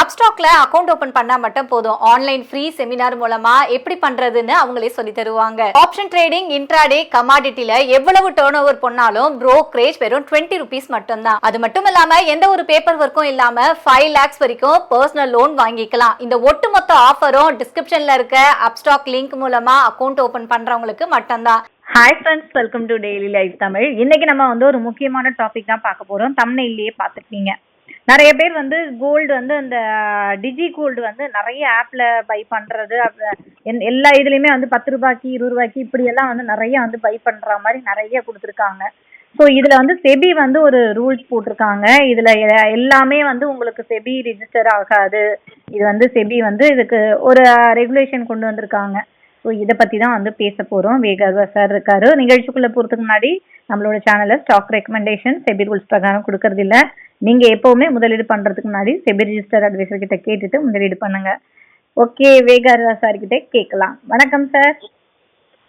அப்ஸ்டாக்ல account open பண்ணா மட்டும் போதும். ஆன்லைன் ஃப்ரீ செமினார் மூலமா எப்படி பண்றதுன்னு அவங்களே சொல்லி தருவாங்க. ஆப்ஷன் ட்ரேடிங் இன்ட்ராடே கமாடிட்டில எவ்வளவு டேர்ன் ஓவர் பண்ணாலும் ப்ரோக்ரேஜ் வெறும் டுவெண்ட்டி ருபீஸ் மட்டும்தான். அது மட்டும் இல்லாம எந்த ஒரு பேப்பர் ஒர்க்கும் இல்லாம ஃபைவ் லேக்ஸ் வரைக்கும் பர்சனல் லோன் வாங்கிக்கலாம். இந்த ஒட்டுமொத்த ஆஃபரும் டிஸ்கிரிப்ஷன்ல இருக்க அப்ஸ்டாக் லிங்க் மூலமா அக்கவுண்ட் ஓபன் பண்றவங்களுக்கு மட்டும்தான். Hi friends welcome to daily life Tamil. இன்னைக்கு நம்ம வந்து ஒரு முக்கியமான டாபிக் தான் பார்க்க போறோம். தமிழ்லையே பார்த்துருக்கீங்க. நிறைய பேர் வந்து கோல்டு வந்து அந்த டிஜி கோல்டு வந்து நிறைய ஆப்ல பை பண்றது எல்லா இதுலயுமே வந்து பத்து ரூபாய்க்கு இருபது ரூபாய்க்கு இப்படி எல்லாம் வந்து நிறைய வந்து பை பண்ற மாதிரி நிறைய கொடுத்துருக்காங்க. ஸோ இதுல வந்து செபி வந்து ஒரு ரூல்ஸ் போட்டிருக்காங்க. இதுல எல்லாமே வந்து உங்களுக்கு செபி ரிஜிஸ்டர் ஆகாது. இது வந்து செபி வந்து இதுக்கு ஒரு ரெகுலேஷன் கொண்டு வந்திருக்காங்க. ஸோ இதை பற்றி தான் வந்து பேச போகிறோம் வேகர்வா சார் இருக்காரு. நிகழ்ச்சிக்குள்ளே போகிறதுக்கு முன்னாடி நம்மளோட சேனலில் ஸ்டாக் ரெக்கமெண்டேஷன் செபி ரூல்ஸ் பிரகாரம் கொடுக்கறது இல்லை நீங்கள் எப்போவுமே முதலீடு பண்ணுறதுக்கு முன்னாடி செபி ரிஜிஸ்டர் அட்வைசர் கிட்ட கேட்டுட்டு முதலீடு பண்ணுங்க. ஓகே வேகர்வா சார் கிட்ட கேட்கலாம். வணக்கம் சார்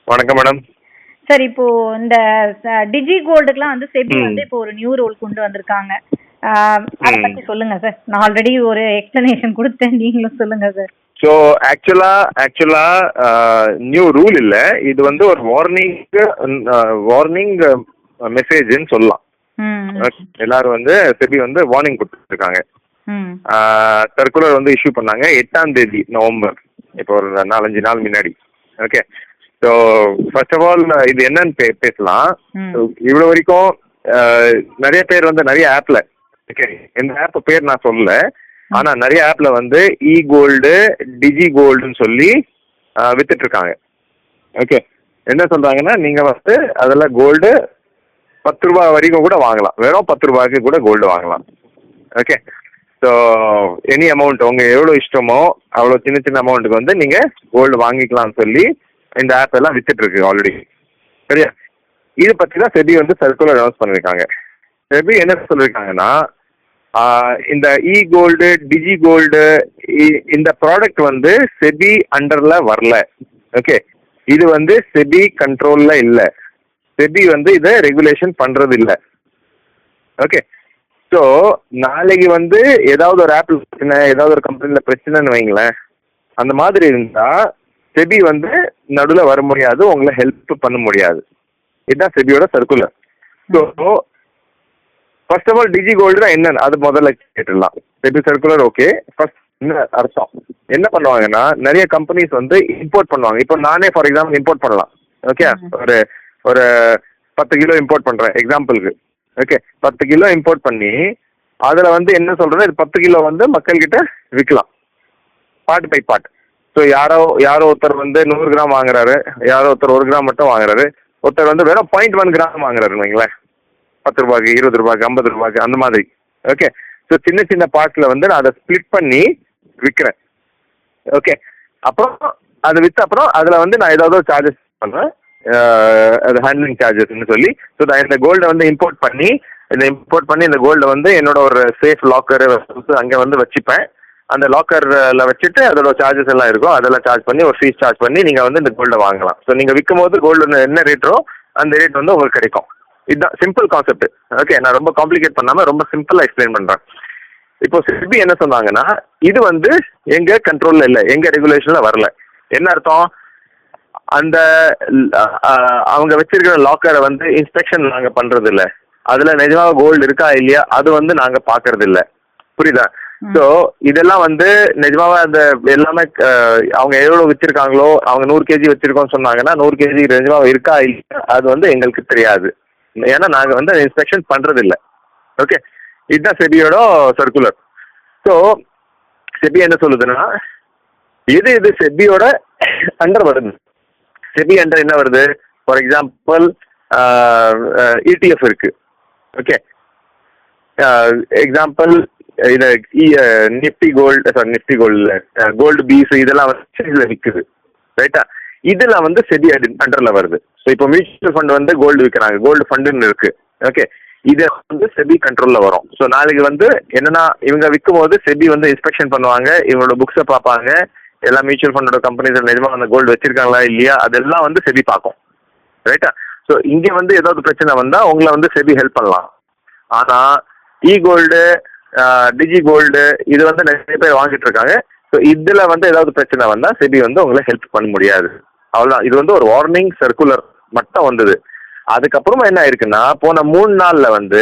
வணக்கம் மேடம் சார் இப்போ இந்த டிஜி கோல்டுக்குலாம் வந்து செபி. வந்து இப்போ ஒரு நியூ ரூல் கொண்டு வந்திருக்காங்க. அதை. பத்தி சொல்லுங்க சார் நான் ஆல்ரெடி ஒரு எக்ஸ்பிளனேஷன் கொடுத்தேன். நீங்களும் சொல்லுங்க சார் ஸோ ஆக்சுவலா ஆக்சுவலா நியூ ரூல் இல்ல. இது வந்து ஒரு வார்னிங் வார்னிங் மெசேஜ்னு சொல்லலாம். எல்லாரும் வந்து செபி வந்து வார்னிங் கொடுத்துருக்காங்க. சர்க்குலர் வந்து இஷ்யூ பண்ணாங்க. எட்டாம் தேதி நவம்பர். இப்போ ஒரு நாலஞ்சு நாள் முன்னாடி. Okay so first of all இது என்னன்னு பே பேசலாம். இவ்வளவு வரைக்கும் நிறைய பேர் வந்து நிறைய ஆப்ல ஓகே இந்த ஆப் பேர் நான் சொல்லல. ஆனா நிறைய ஆப்ல வந்து இ கோல்டு டிஜி கோல்டுன்னு சொல்லி வித்துட்டு இருக்காங்க. ஓகே என்ன சொல்றாங்கன்னா நீங்க வந்து அதுல கோல்டு பத்து ரூபாய் வரைக்கும் கூட வாங்கலாம். வெறும் பத்து ரூபாய்க்கு கூட கோல்டு வாங்கலாம். ஓகே ஸோ எனி அமௌண்ட் உங்க எவ்வளோ இஷ்டமோ அவ்வளோ சின்ன சின்ன அமௌண்ட்டுக்கு வந்து நீங்க கோல்டு வாங்கிக்கலாம்னு சொல்லி இந்த ஆப் எல்லாம் வித்துட்டு இருக்கு ஆல்ரெடி சரியா? இது பத்தி தான் செபி வந்து சர்க்குலர் அனௌன்ஸ் பண்ணிருக்காங்க. செபி என்ன சொல்லியிருக்காங்கன்னா இந்த இ கோல்டு டிஜி கோல்டு இந்த ப்ராடக்ட் வந்து செபி அண்டர்ல வரல. ஓகே இது வந்து செபி கண்ட்ரோல்ல இல்லை. செபி வந்து இதை ரெகுலேஷன் பண்றது இல்ல ஓகே ஸோ நாளைக்கு வந்து ஏதாவது ஒரு ஆப்பிள் பிரச்சனை ஏதாவது ஒரு கம்பெனியில் பிரச்சனைன்னு வைங்களேன். அந்த மாதிரி இருந்தா செபி வந்து நடுவில் வர முடியாது உங்களை ஹெல்ப் பண்ண முடியாது. இதுதான் செபியோட circular so first of all Digi gold தான் என்னன்னு அது முதல்ல கேட்டுடலாம். செபி சர்க்குலர் ஓகே ஃபர்ஸ்ட் என்ன அர்த்தம்? என்ன பண்ணுவாங்கன்னா நிறைய கம்பெனிஸ் வந்து இம்போர்ட் பண்ணுவாங்க. இப்போ நானே ஃபார் எக்ஸாம்பிள் இம்போர்ட் பண்ணலாம். ஓகே ஒரு ஒரு பத்து கிலோ இம்போர்ட் பண்ணுறேன் எக்ஸாம்பிளுக்கு ஓகே பத்து கிலோ இம்போர்ட் பண்ணி அதில் வந்து என்ன சொல்கிறேன்னா இது பத்து கிலோ வந்து மக்கள்கிட்ட விற்கலாம் பார்ட் பை பார்ட் ஸோ யாரோ யாரோ ஒருத்தர் வந்து நூறு கிராம் வாங்குறாரு. யாரோ ஒருத்தர் ஒரு கிராம் மட்டும் வாங்குறாரு. ஒருத்தர் வந்து வெறும் பாயிண்ட் ஒன் கிராம் வாங்குறாருன்னு வைங்களேன். பத்து ரூபாய்க்கு இருபது ரூபாய்க்கு ஐம்பது ரூபாய்க்கு அந்த மாதிரி. ஓகே ஸோ சின்ன சின்ன பார்ட்டில் வந்து நான் அதை ஸ்ப்ளிட் பண்ணி விற்கிறேன் ஓகே அப்புறம் அதை விற்ற அப்புறம் அதில் வந்து நான் ஏதாவது சார்ஜஸ் பண்ணுறேன் அது ஹேண்ட்லிங் சார்ஜஸ்னு சொல்லி. ஸோ இந்த கோல்டை வந்து இம்போர்ட் பண்ணி இந்த இம்போர்ட் பண்ணி இந்த கோல்டை வந்து என்னோட ஒரு சேஃப் லாக்கர் அங்கே வந்து வச்சுப்பேன். அந்த லாக்கரில் வச்சுட்டு அதோட சார்ஜஸ் எல்லாம் இருக்கும். அதெல்லாம் சார்ஜ் பண்ணி ஒரு ஃபீஸ் சார்ஜ் பண்ணி நீங்கள் வந்து இந்த கோல்டை வாங்கலாம். ஸோ நீங்கள் விற்கும் போது கோல்டு என்ன ரேட்டோ அந்த ரேட் வந்து உங்களுக்கு கிடைக்கும். இதுதான் சிம்பிள் கான்செப்ட் ஓகே நான் ரொம்ப காம்ப்ளிகேட் பண்ணாமல் ரொம்ப சிம்பிளாக எக்ஸ்பிளைன் பண்ணுறேன் இப்போ சிபி என்ன சொன்னாங்கன்னா இது வந்து எங்க கண்ட்ரோல்ல இல்லை எங்க ரெகுலேஷன்ல வரல. என்ன அர்த்தம்? அந்த அவங்க வச்சிருக்கிற லாக்கரை வந்து இன்ஸ்பெக்ஷன் நாங்க பண்றது இல்ல அதுல நிஜமாக கோல்டு இருக்கா இல்லையா அது வந்து நாங்க பாக்குறது இல்ல புரியுதா ஸோ இதெல்லாம் வந்து நிஜமாவே அந்த எல்லாமே அவங்க எவ்வளவு வச்சிருக்காங்களோ அவங்க நூறு கேஜி வச்சிருக்கோம்னு சொன்னாங்கன்னா நூறு கேஜி நிஜமாக இருக்கா இல்லையா அது வந்து எங்களுக்கு தெரியாது. ஏன்னா நாங்க வந்து இன்ஸ்பெக்ஷன் பண்றது இல்ல ஓகே இதுதான் செபியோட சர்க்குலர் ஸோ செபி என்ன சொல்லுதுன்னா எது இது செபியோட அண்டர் வருது செபி அண்டர் என்ன வருது? ஃபார் எக்ஸாம்பிள் இடிஎஃப் இருக்கு. ஓகே எக்ஸாம்பிள் uh, இது Nifty gold sorry Nifty gold gold BeES இதெல்லாம் வந்து இதில் விற்குது ரைட்டா இதில் வந்து செபி அண்டரில் வருது. ஸோ இப்போ மியூச்சுவல் ஃபண்ட் வந்து கோல்டு விற்கிறாங்க கோல்டு ஃபண்டுன்னு இருக்கு. ஓகே இது வந்து செபி கண்ட்ரோல்ல வரும். ஸோ நாளைக்கு வந்து என்னன்னா இவங்க விற்கும் போது செபி வந்து இன்ஸ்பெக்ஷன் பண்ணுவாங்க. இவங்களோட புக்ஸை பார்ப்பாங்க. எல்லா மியூச்சுவல் ஃபண்டோட கம்பெனிஸ் நிஜமா அந்த கோல்டு வச்சிருக்காங்களா இல்லையா? அதெல்லாம் வந்து செபி பார்க்கும். ரைட்டா ஸோ இங்க வந்து ஏதாவது பிரச்சனை வந்தா உங்களை வந்து செபி ஹெல்ப் பண்ணலாம். ஆனா இ கோல்டு டிஜி கோல்டு இது வந்து நிறைய பேர் வாங்கிட்டு இருக்காங்க. ஸோ இதுல வந்து ஏதாவது பிரச்சனை வந்தா செபி வந்து உங்களை ஹெல்ப் பண்ண முடியாது. அவ்வளோதான் இது வந்து ஒரு வார்னிங் சர்க்குலர் மட்டும் வந்தது. அதுக்கப்புறமா என்ன ஆயிருக்குன்னா போன மூணு நாள்ல வந்து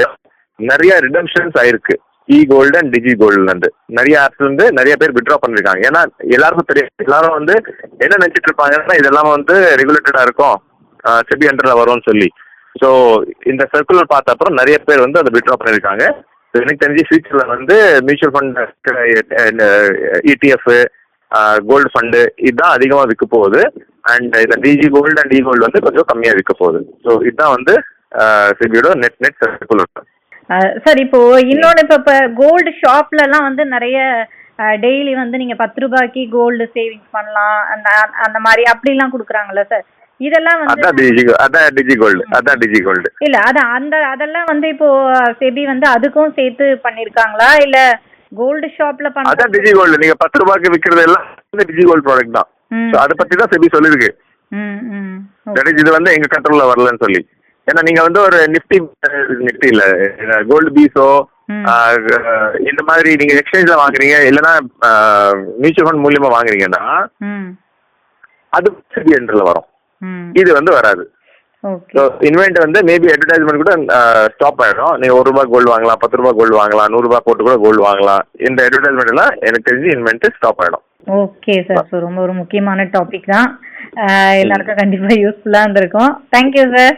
நிறைய ரிடம்ஷன்ஸ் ஆயிருக்கு. இ கோல்டு அண்ட் டிஜி கோல்டுலேருந்து நிறைய ஆப்ஸ்ல இருந்து நிறைய பேர் விட்ரா பண்ணியிருக்காங்க ஏன்னா எல்லாருக்கும் தெரியும். எல்லாரும் வந்து என்ன நினைச்சிட்டு இருப்பாங்கன்னா இதெல்லாம் வந்து ரெகுலேட்டடா இருக்கும். செபி அண்டர்ல வரும்னு சொல்லி. ஸோ இந்த சர்க்குலர் பார்த்த அப்புறம் நிறைய பேர் வந்து அதை விட்ரா பண்ணியிருக்காங்க எனக்கு தெரிஞ்சு ஃபியூச்சர்ல வந்து mutual fund ETF gold fund இதுதான் அதிகமாக விற்க போகுது. அண்ட் இந்த digi gold and E gold வந்து கொஞ்சம் கம்மியாக விற்க போகுது. ஸோ இதுதான் வந்து செபியோட நெட் நெட் சர்க்குலர் சார் இப்போ இன்னொன்று இப்போ இப்போ கோல்டு ஷாப்ல எல்லாம் வந்து நிறைய டெய்லி வந்து நீங்க பத்து ரூபாய்க்கு கோல்டு சேவிங்ஸ் பண்ணலாம் அந்த அந்த மாதிரி அப்படிலாம் கொடுக்குறாங்கல்ல சார் இதெல்லாம் வந்து அதான் டிஜி அதான் டிஜி கோல்டு அதான் டிஜி கோல்டு இல்ல அது அந்த அதெல்லாம் வந்து இப்போ செபி வந்து அதுக்கும் சேர்த்து பண்ணிருக்காங்களா? இல்ல கோல்டு ஷாப்ல அதான் பண்ண டிஜி கோல்டு நீங்க பத்து ரூபாய்க்கு விற்கிறது எல்லாம் டிஜி கோல்டு ப்ராடக்ட் தான். அதை பத்தி தான் செபி இஸ் இது வந்து எங்க கண்ட்ரோல்ல வரலன்னு சொல்லி. ஏன்னா நீங்க வந்து ஒரு நிஃப்டி நிஃப்டி இல்ல கோல்டு பீஸோ. இந்த மாதிரி நீங்க எக்ஸ்சேஞ்ச்ல வாங்குறீங்க இல்லைன்னா மியூச்சுவல் ஃபண்ட் மூலியமா வாங்குறீங்கன்னா அது செபி என்ட்ரில் வரும். இது வந்து வராது. ஸோ இன்வென்ட் வந்து மேபி அட்வர்டைஸ்மெண்ட் கூட ஸ்டாப் ஆயிடும். நீங்க ஒரு ரூபாய் கோல்டு வாங்கலாம் பத்து ரூபாய் கோல்டு வாங்கலாம் நூறு ரூபாய் போட்டு கூட கோல்டு வாங்கலாம். இந்த அட்வர்டைஸ்மெண்ட் எல்லாம் எனக்கு தெரிஞ்சு இன்வென்ட் ஸ்டாப் ஆயிடும். Okay sir. ஸோ ரொம்ப ஒரு முக்கியமான டாபிக் தான். எல்லாருக்கும் கண்டிப்பா யூஸ்ஃபுல்லா இருந்திருக்கும். Thank you sir